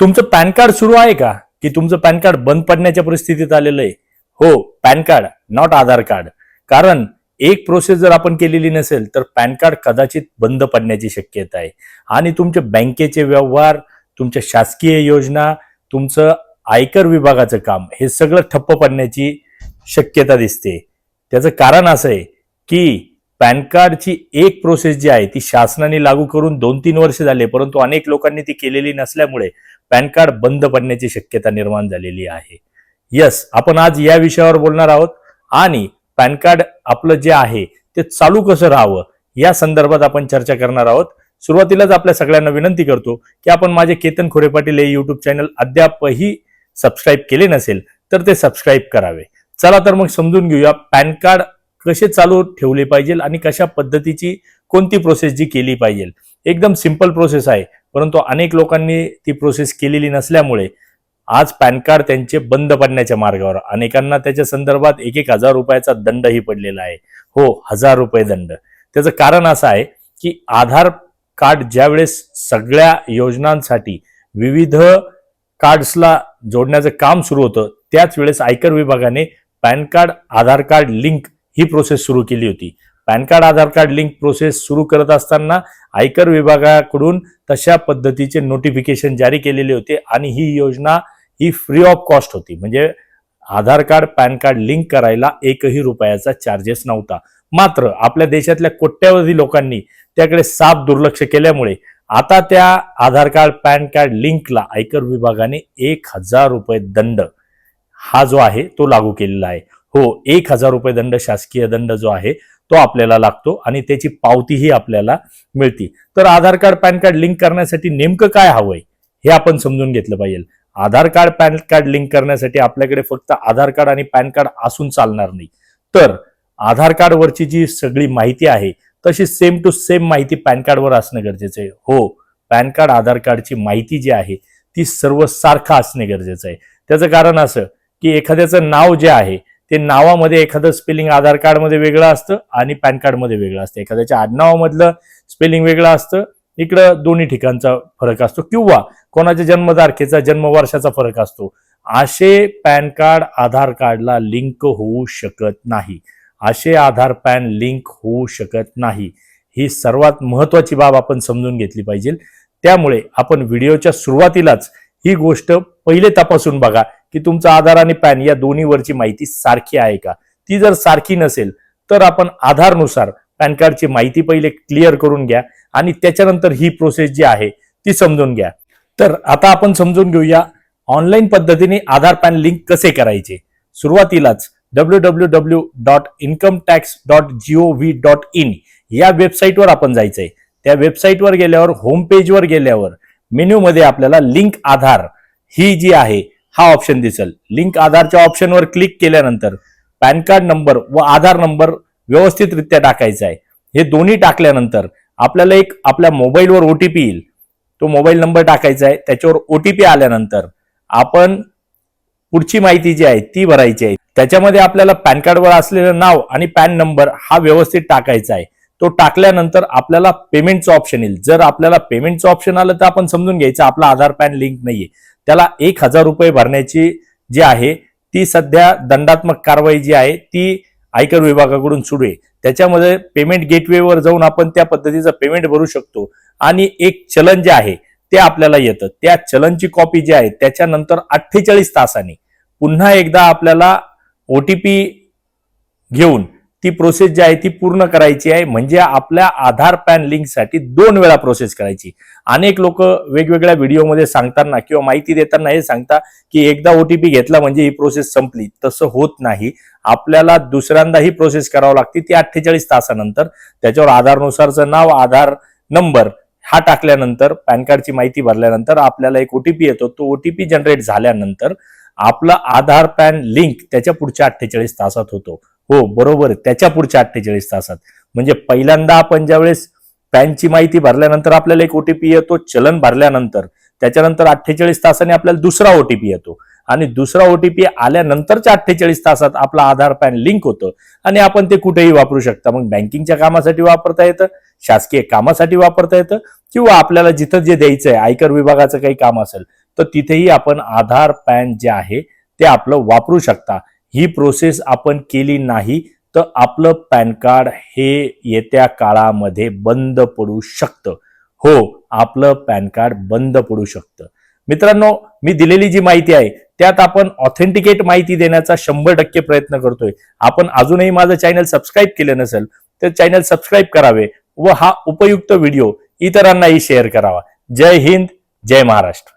तुमचं pan card सुरू आहे का? की तुमचं पॅन कार्ड बंद पडण्याच्या परिस्थितीत आलेलं आहे? हो PAN card not Aadhaar card. कारण एक प्रोसेस जर आपण केलेली नसेल तर पॅन कार्ड कदाचित बंद पडण्याची शक्यता आहे. आणि तुमचे बँकेचे व्यवहार तुमच्या शासकीय योजना तुमचं आयकर विभागाचं काम हे सगळं ठप्प पडण्याची शक्यता दिसते. त्याचं कारण असं आहे की पॅन कार्डची एक प्रोसेस जी आहे ती शासनाने लागू करून दोन तीन वर्ष झाले परंतु अनेक लोकांनी ती केलेली नसल्यामुळे पॅन कार्ड बंद पडण्याची शक्यता निर्माण झालेली आहे. यस आपण आज या विषयावर बोलणार आहोत आणि पॅन कार्ड आपलं जे आहे ते चालू कसं राहावं या संदर्भात आपण चर्चा करणार आहोत. सुरुवातीलाच आपल्या सगळ्यांना विनंती करतो की आपण माझे केतन खोरे पाटील हे युट्यूब चॅनल अद्यापही सबस्क्राईब केले नसेल तर ते सबस्क्राईब करावे. चला तर मग समजून घेऊया पॅन कार्ड कसे चालू ठेवले पाहिजे आणि कशा पद्धतीची कोणती प्रोसेस जी केली पाहिजे. एकदम सिंपल प्रोसेस आहे. परंतु अनेक लोकांनी ती प्रोसेस केलेली नसल्यामुळे आज पॅन कार्ड त्यांचे बंद पडण्याच्या मार्गावर अनेकांना त्याच्या संदर्भात एक एक हजार रुपयाचा दंडही पडलेला आहे. हो हजार रुपये दंड. त्याचं कारण असं आहे की आधार कार्ड ज्यावेळेस सगळ्या योजनांसाठी विविध कार्ड्सला जोडण्याचं काम सुरू होतं त्याच वेळेस आयकर विभागाने PAN card Aadhaar card link ही प्रोसेस सुरू केली होती. PAN card Aadhaar card link process सुरू करत असताना आयकर विभागाकडून तशा पद्धतीचे नोटिफिकेशन जारी केलेले होते आणि ही योजना ही फ्री ऑफ कॉस्ट होती. म्हणजे Aadhaar card PAN card link करायला एकही रुपयाचा चार्जेस नव्हता. मात्र आपल्या देशातल्या कोट्यावधी लोकांनी त्याकडे साफ दुर्लक्ष केल्यामुळे आता त्या आधार कार्ड पॅन कार्ड लिंकला आयकर विभागाने एक हजार रुपये दंड हा जो आहे तो लागू केलेला आहे. हो एक हजार रुपये दंड शासकीय दंड जो आहे तो आपल्याला लागतो आणि त्याची पावतीही आपल्याला मिळते. तर Aadhaar card PAN card link करण्यासाठी नेमकं काय हवंय हे आपण समजून घेतलं पाहिजे. Aadhaar card PAN card link करण्यासाठी आपल्याकडे फक्त आधार कार्ड आणि पॅन कार्ड असून चालणार नाही. तर आधार कार्डवरची जी सगळी माहिती आहे तशी सेम टू सेम माहिती पॅन कार्डवर असणं गरजेचं आहे. हो पॅन कार्ड आधार कार्डची माहिती जी आहे ती सर्व सारखं असणे गरजेचं आहे. त्याचं कारण असं की एखाद्याचं नाव जे आहे ते नावामध्ये एखादं स्पेलिंग आधार कार्डमध्ये वेगळं असतं आणि पॅन कार्डमध्ये वेगळं असतं. एखाद्याच्या आडनावामधलं स्पेलिंग वेगळं असतं. इकडं दोन्ही ठिकाणचा फरक असतो. किंवा कोणाच्या जन्मतारखेचा जन्मवर्षाचा फरक असतो. असे पॅन कार्ड आधार कार्डला लिंक होऊ शकत नाही. असे आधार पॅन लिंक होऊ शकत नाही. ही सर्वात महत्वाची बाब आपण समजून घेतली पाहिजे. त्यामुळे आपण व्हिडिओच्या सुरुवातीलाच ही गोष्ट पहिले तपासून बघा. की तुमचा आधार आणि पॅन या दोन्हीवरची माहिती सारखी आहे का? ती जर सारखी नसेल तर आपण आधारनुसार पॅन कार्डची माहिती पहिले क्लिअर करून घ्या आणि त्याच्यानंतर ही प्रोसेस जी आहे ती समजून घ्या. तर आता आपण समजून घेऊया ऑनलाईन पद्धतीने आधार पॅन लिंक कसे करायचे. सुरुवातीलाच W W W dot income tax dot G O V dot in या वेबसाईटवर आपण जायचंय. त्या वेबसाईटवर गेल्यावर होम पेजवर गेल्यावर मेन्यूमध्ये आपल्याला लिंक आधार ही जी आहे हा ऑप्शन दिसेल. लिंक आधारच्या ऑप्शनवर क्लिक केल्यानंतर पॅन कार्ड नंबर व आधार नंबर व्यवस्थितरित्या टाकायचा आहे. हे दोन्ही टाकल्यानंतर आपल्याला एक आपल्या मोबाईलवर ओटीपी येईल. तो मोबाईल नंबर टाकायचा आहे. त्याच्यावर ओटीपी आल्यानंतर आपण पुढची माहिती जी आहे ती भरायची आहे. त्याच्यामध्ये आपल्याला पॅन कार्डवर असलेलं नाव आणि पॅन नंबर हा व्यवस्थित टाकायचा आहे. तो टाकल्यानंतर आपल्याला पेमेंटचं ऑप्शन येईल. जर आपल्याला पेमेंटचं ऑप्शन आलं तर आपण समजून घ्यायचं आपला आधार पॅन लिंक नाहीये. त्याला एक हजार रुपये भरण्याची जी आहे ती सध्या दंडात्मक कारवाई जी आहे ती आयकर विभागाकडून सुरू आहे. त्याच्यामध्ये पेमेंट गेटवेवर जाऊन आपण त्या पद्धतीचं पेमेंट भरू शकतो. आणि एक चलन जे आहे ते आपल्याला येतं. त्या चलनची कॉपी जी आहे त्याच्यानंतर अठ्ठेचाळीस तासांनी पुन्हा एकदा आपल्याला ओटीपी घेऊन ती प्रोसेस जी आहे ती पूर्ण करायची आहे. म्हणजे आपल्या आधार पॅन लिंकसाठी दोन वेळा प्रोसेस करायची. अनेक लोक वेगवेगळ्या व्हिडिओमध्ये सांगताना किंवा माहिती देताना हे सांगता की एकदा ओटीपी घेतला म्हणजे ही प्रोसेस संपली. तसं होत नाही. आपल्याला दुसऱ्यांदा ही प्रोसेस करावं लागते ती अठ्ठेचाळीस तासानंतर. त्याच्यावर आधारनुसारचं नाव आधार नंबर हा टाकल्यानंतर पॅन कार्डची माहिती भरल्यानंतर आपल्याला एक ओटीपी येतो. तो ओटीपी जनरेट झाल्यानंतर आपला आधार पॅन लिंक त्याच्या पुढच्या अठ्ठेचाळीस तासात होतो. हो बरोबर त्याच्या पुढच्या अठ्ठेचाळीस तासात. म्हणजे पहिल्यांदा आपण ज्यावेळेस पॅनची माहिती भरल्यानंतर आपल्याला एक ओटीपी येतो चलन भरल्यानंतर. त्याच्यानंतर अठ्ठेचाळीस तासाने आपल्याला दुसरा ओटीपी येतो. आणि दुसरा ओटीपी आल्यानंतरच्या अठ्ठेचाळीस तासात आपला आधार पॅन लिंक होतं. आणि आपण ते कुठेही वापरू शकता. मग बँकिंगच्या कामासाठी वापरता येतं शासकीय कामासाठी वापरता येतं किंवा आपल्याला जिथं जे द्यायचं आहे आयकर विभागाचं काही काम असेल तर तिथेही आपण आधार पॅन जे आहे ते आपलं वापरू शकता. ही प्रोसेस आपण केली नाही तर आपलं पॅन कार्ड हे येत्या काळामध्ये बंद पडू शकतं. हो आपलं पॅन कार्ड बंद पडू शकतं. मित्रांनो मी दिलेली जी माहिती आहे त्यात आपण ऑथेंटिकेट माहिती देण्याचा शंभर टक्के प्रयत्न करतोय. आपण अजूनही माझं चॅनल सबस्क्राईब केलं नसेल तर चॅनल सबस्क्राईब करावे व हा उपयुक्त व्हिडिओ इतरांनाही शेअर करावा. जय हिंद जय महाराष्ट्र.